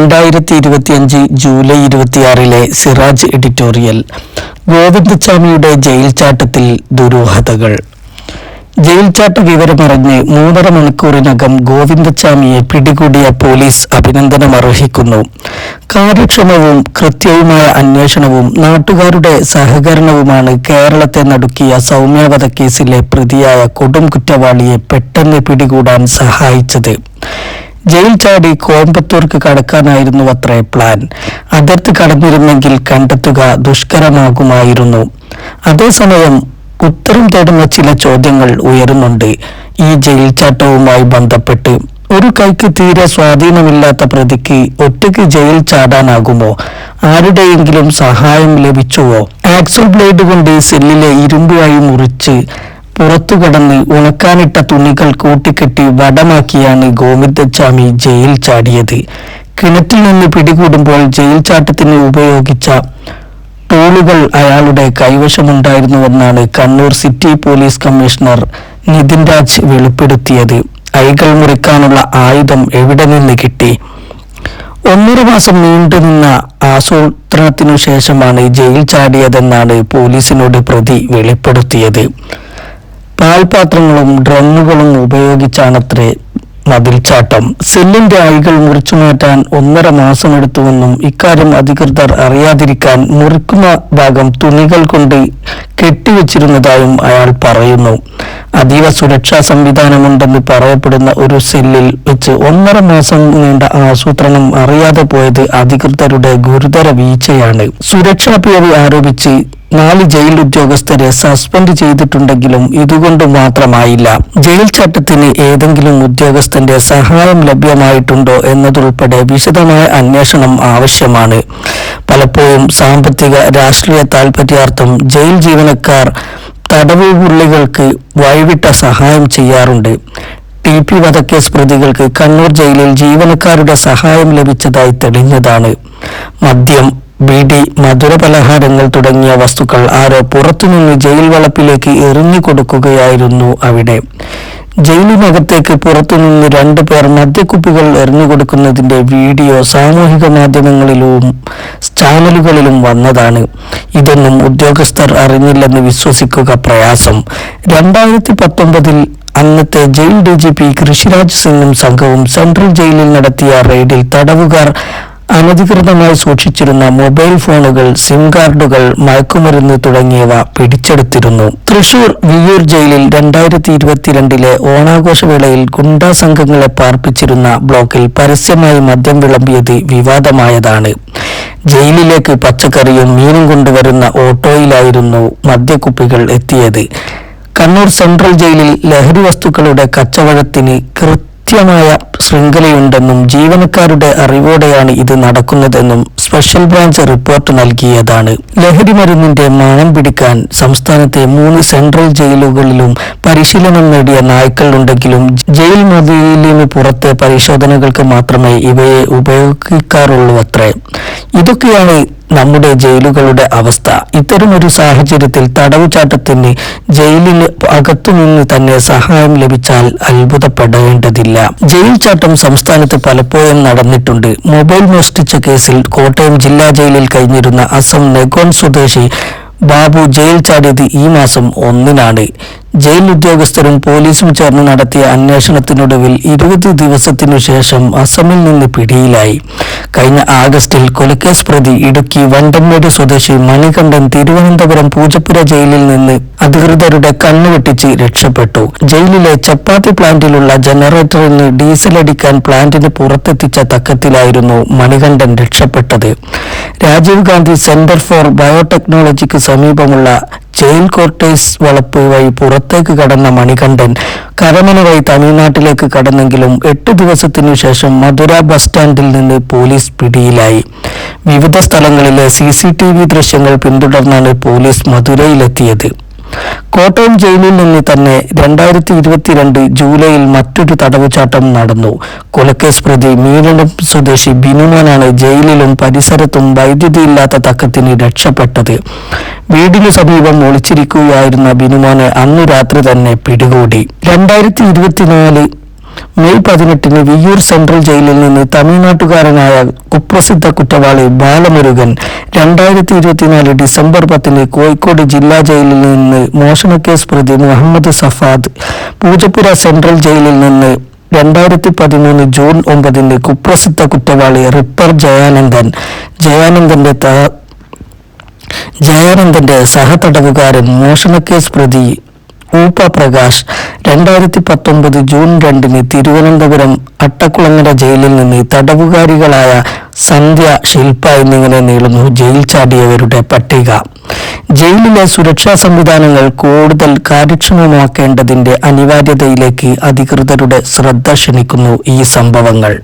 രണ്ടായിരത്തി ഇരുപത്തിയഞ്ച് ജൂലൈ ഇരുപത്തിയാറിലെ സിറാജ് എഡിറ്റോറിയൽ ഗോവിന്ദസ്വാമിയുടെ ജയിൽ ചാട്ടത്തിൽ ദുരൂഹതകൾ. ജയിൽ ചാട്ട വിവരമറിഞ്ഞ് മൂന്നര മണിക്കൂറിനകം ഗോവിന്ദസ്വാമിയെ പിടികൂടിയ പോലീസ് അഭിനന്ദനം അർഹിക്കുന്നു. കാര്യക്ഷമവും കൃത്യവുമായ അന്വേഷണവും നാട്ടുകാരുടെ സഹകരണവുമാണ് കേരളത്തെ നടുക്കിയ സൗമ്യ കേസിലെ പ്രതിയായ കൊടും കുറ്റവാളിയെ പെട്ടെന്ന് പിടികൂടാൻ സഹായിച്ചത്. ജയിൽ ചാടി കോയമ്പത്തൂർക്ക് കടക്കാനായിരുന്നു അത്രേ പ്ലാൻ അതിർത്തി കടന്നിരുന്നെങ്കിൽ കണ്ടെത്തുക ദുഷ്കരമാകുമായിരുന്നു. അതേസമയം ഉത്തരം തേടുന്ന ചില ചോദ്യങ്ങൾ ഉയരുന്നുണ്ട്. ഈ ജയിൽ ചാട്ടവുമായി ബന്ധപ്പെട്ട് ഒരു കൈക്ക് തീരെ സ്വാധീനമില്ലാത്ത പ്രതിക്ക് ഒറ്റയ്ക്ക് ജയിൽ ചാടാനാകുമോ? ആരുടെയെങ്കിലും സഹായം ലഭിച്ചുവോ? ആക്സൽ ബ്ലേഡ് കൊണ്ട് സെല്ലിലെ ഇരുമ്പ് മുറിച്ച് പുറത്തു കടന്ന് ഉണക്കാനിട്ട തുണികൾ കൂട്ടിക്കെട്ടി വടമാക്കിയാണ് ഗോവിന്ദസ്വാമി ജയിൽ ചാടിയത്. കിണറ്റിൽ നിന്ന് പിടികൂടുമ്പോൾ ജയിൽ ചാട്ടത്തിന് ഉപയോഗിച്ച ടൂളുകൾ അയാളുടെ കൈവശമുണ്ടായിരുന്നുവെന്നാണ് Kannur city police commissioner Nithin Raj വെളിപ്പെടുത്തിയത്. ഐകൾ മുറിക്കാനുള്ള ആയുധം എവിടെ നിന്ന് കിട്ടി? ഒന്നര മാസം നീണ്ടുനിന്ന ആസൂത്രണത്തിനു ശേഷമാണ് ജയിൽ ചാടിയതെന്നാണ് പോലീസിനോട് പ്രതി വെളിപ്പെടുത്തിയത്. പാൽപാത്രങ്ങളും ഡ്രമ്മുകളും ഉപയോഗിച്ചാണത്രേ മതിൽച്ചാട്ടം. സെല്ലിന്റെ ആയികൾ മുറിച്ചു മാറ്റാൻ ഒന്നര മാസമെടുത്തുവെന്നും ഇക്കാര്യം അധികൃതർ അറിയാതിരിക്കാൻ മുറിക്കുന്ന ഭാഗം തുണികൾ കൊണ്ട് കെട്ടിവെച്ചിരുന്നതായും അയാൾ പറയുന്നു. അതീവ സുരക്ഷാ സംവിധാനമുണ്ടെന്ന് പറയപ്പെടുന്ന ഒരു സെല്ലിൽ വെച്ച് ഒന്നര മാസം നീണ്ട ആസൂത്രണം അറിയാതെ പോയത് അധികൃതരുടെ ഗുരുതര വീഴ്ചയാണ്. സുരക്ഷാ പിഴവ് ആരോപിച്ച് നാല് ജയിൽ ഉദ്യോഗസ്ഥരെ സസ്പെൻഡ് ചെയ്തിട്ടുണ്ടെങ്കിലും ഇതുകൊണ്ട് മാത്രമായില്ല. ജയിൽ ചട്ടത്തിന് ഏതെങ്കിലും ഉദ്യോഗസ്ഥന്റെ സഹായം ലഭ്യമായിട്ടുണ്ടോ എന്നതുൾപ്പെടെ വിശദമായ അന്വേഷണം ആവശ്യമാണ്. പലപ്പോഴും സാമ്പത്തിക രാഷ്ട്രീയ താൽപര്യാർത്ഥം ജയിൽ ജീവനക്കാർ തടവുപുള്ളികൾക്ക് വഴിവിട്ട സഹായം ചെയ്യാറുണ്ട്. ടി പി വധക്കേസ് പ്രതികൾക്ക് കണ്ണൂർ ജയിലിൽ ജീവനക്കാരുടെ സഹായം ലഭിച്ചതായി തെളിഞ്ഞതാണ്. മദ്യം ബീഡി മധുര പലഹാരങ്ങൾ തുടങ്ങിയ വസ്തുക്കൾ ആരോ പുറത്തുനിന്ന് ജയിൽ വളപ്പിലേക്ക് എറിഞ്ഞു കൊടുക്കുകയായിരുന്നു അവിടെ. ജയിലിനകത്തേക്ക് പുറത്തുനിന്ന് രണ്ടു പേർ മദ്യക്കുപ്പികൾ എറിഞ്ഞു കൊടുക്കുന്നതിന്റെ വീഡിയോ സാമൂഹിക മാധ്യമങ്ങളിലും ചാനലുകളിലും വന്നതാണ്. ഇതൊന്നും ഉദ്യോഗസ്ഥർ അറിഞ്ഞില്ലെന്ന് വിശ്വസിക്കുക പ്രയാസം. രണ്ടായിരത്തി പത്തൊമ്പതിൽ അന്നത്തെ jail D G P Krishiraj സിംഗും സംഘവും സെൻട്രൽ ജയിലിൽ നടത്തിയ റെയ്ഡിൽ തടവുകാർ അനധികൃതമായി സൂക്ഷിച്ചിരുന്ന മൊബൈൽ ഫോണുകൾ സിം കാർഡുകൾ മയക്കുമരുന്ന് തുടങ്ങിയവ പിടിച്ചെടുത്തിരുന്നു. തൃശൂർ വിയൂർ ജയിലിൽ രണ്ടായിരത്തി ഇരുപത്തിരണ്ടിലെ ഓണാഘോഷവേളയിൽ ഗുണ്ടാ സംഘങ്ങളെ പാർപ്പിച്ചിരുന്ന ബ്ലോക്കിൽ പരസ്യമായി മദ്യം വിളമ്പിയത് വിവാദമായതാണ്. ജയിലിലേക്ക് പച്ചക്കറിയും മീനും കൊണ്ടുവരുന്ന ഓട്ടോയിലായിരുന്നു മദ്യക്കുപ്പികൾ എത്തിയത്. കണ്ണൂർ സെൻട്രൽ ജയിലിൽ ലഹരി വസ്തുക്കളുടെ കച്ചവടത്തിന് കൃത്യമായ ശൃംഖലയുണ്ടെന്നും ജീവനക്കാരുടെ അറിവോടെയാണ് ഇത് നടക്കുന്നതെന്നും സ്പെഷ്യൽ ബ്രാഞ്ച് റിപ്പോർട്ട് നൽകിയതാണ്. ലഹരി മരുന്നിന്റെ മണം പിടിക്കാൻ സംസ്ഥാനത്തെ മൂന്ന് സെൻട്രൽ ജയിലുകളിലും പരിശീലനം നേടിയ നായ്ക്കളുണ്ടെങ്കിലും ജയിൽ മതിലിന് പുറത്തെ പരിശോധനകൾക്ക് മാത്രമേ ഇവയെ ഉപയോഗിക്കാറുള്ളൂ അത്രേ. ഇതൊക്കെയാണ് നമ്മുടെ ജയിലുകളുടെ അവസ്ഥ. ഇത്തരമൊരു സാഹചര്യത്തിൽ തടവുചാട്ടത്തിന് ജയിലിന് അകത്തുനിന്ന് തന്നെ സഹായം ലഭിച്ചാൽ അത്ഭുതപ്പെടേണ്ടതില്ല. ജയിൽ ചാട്ടം സംസ്ഥാനത്ത് പലപ്പോഴും നടന്നിട്ടുണ്ട്. മൊബൈൽ മോഷ്ടിച്ച കേസിൽ കോട്ടയം ജില്ലാ ജയിലിൽ കഴിഞ്ഞിരുന്ന അസം നെഗോൺ സ്വദേശി ബാബു ജയിൽ ചാടിയത് ഈ മാസം ഒന്നിനാണ്. ജയിൽ ഉദ്യോഗസ്ഥരും പോലീസും ചേർന്ന് നടത്തിയ അന്വേഷണത്തിനൊടുവിൽ ഇരുപത് ദിവസത്തിനു ശേഷം അസമിൽ നിന്ന് പിടിയിലായി. കഴിഞ്ഞ ആഗസ്റ്റിൽ കൊലക്കേസ് പ്രതി ഇടുക്കി വണ്ടമ്മേട് സ്വദേശി മണികണ്ഠൻ തിരുവനന്തപുരം പൂജപ്പുര ജയിലിൽ നിന്ന് അധികൃതരുടെ കണ്ണുവെട്ടിച്ച് രക്ഷപ്പെട്ടു. ജയിലിലെ ചപ്പാത്തി പ്ലാന്റിലുള്ള ജനറേറ്ററിന് ഡീസൽ അടിക്കാൻ പ്ലാന്റിന് പുറത്തെത്തിച്ച തക്കത്തിലായിരുന്നു മണികണ്ഠൻ രക്ഷപ്പെട്ടത്. രാജീവ് ഗാന്ധി സെന്റർ ഫോർ ബയോടെക്നോളജിക്ക് സമീപമുള്ള ജയിൽ ക്വാർട്ടേഴ്സ് വളപ്പ് വഴി പുറത്തേക്ക് കടന്ന മണികണ്ഠൻ കരമന വഴി തമിഴ്നാട്ടിലേക്ക് കടന്നെങ്കിലും എട്ട് ദിവസത്തിനു ശേഷം മധുര ബസ് സ്റ്റാൻഡിൽ നിന്ന് പോലീസ് പിടിയിലായി. വിവിധ സ്ഥലങ്ങളിലെ സി സി ടി വി ദൃശ്യങ്ങൾ പിന്തുടർന്നാണ് പോലീസ് മധുരയിലെത്തിയത്. കോട്ടയം ജയിലിൽ നിന്ന് തന്നെ രണ്ടായിരത്തി ഇരുപത്തിരണ്ട് ജൂലൈയിൽ മറ്റൊരു തടവുചാട്ടം നടന്നു. കൊലക്കേസ് പ്രതി മീനടം സ്വദേശി ബിനുമാനാണ് ജയിലിലും പരിസരത്തും വൈദ്യുതി ഇല്ലാത്ത തക്കത്തിന് രക്ഷപ്പെട്ടത്. വീടിനു സമീപം ഒളിച്ചിരിക്കുകയായിരുന്ന ബിനുമാനെ അന്ന് രാത്രി തന്നെ പിടികൂടി. രണ്ടായിരത്തി ഇരുപത്തിനാല് മെയ് പതിനെട്ടിന് വിയ്യൂർ സെൻട്രൽ ജയിലിൽ നിന്ന് തമിഴ്നാട്ടുകാരനായ കുപ്രസിദ്ധ കുറ്റവാളി ബാലമുരുകൻ രണ്ടായിരത്തി ഇരുപത്തിനാല് ഡിസംബർ പത്തിന് കോഴിക്കോട് ജില്ലാ ജയിലിൽ നിന്ന് മോഷണക്കേസ് പ്രതി മുഹമ്മദ് സഫാദ് പൂജപ്പുര സെൻട്രൽ ജയിലിൽ നിന്ന് രണ്ടായിരത്തി പതിമൂന്ന് ജൂൺ ഒമ്പതിന് കുപ്രസിദ്ധ കുറ്റവാളി റിപ്പർ ജയാനന്ദൻ ജയാനന്ദന്റെ ജയാനന്ദന്റെ സഹതടവുകാരൻ മോഷണക്കേസ് പ്രതി ഊപ്പ പ്രകാശ് രണ്ടായിരത്തി പത്തൊമ്പത് ജൂൺ രണ്ടിന് തിരുവനന്തപുരം അട്ടക്കുളങ്ങര ജയിലിൽ നിന്ന് തടവുകാരികളായ സന്ധ്യ ശില്പ എന്നിങ്ങനെ നീളുന്നു. ജയിൽ ചാടിയവരുടെ പട്ടിക. ജയിലിലെ സുരക്ഷാ സംവിധാനങ്ങൾ കൂടുതൽ കാര്യക്ഷമമാക്കേണ്ടതിന്റെ അനിവാര്യതയിലേക്ക് അധികൃതരുടെ ശ്രദ്ധ ക്ഷണിക്കുന്നു ഈ സംഭവങ്ങൾ.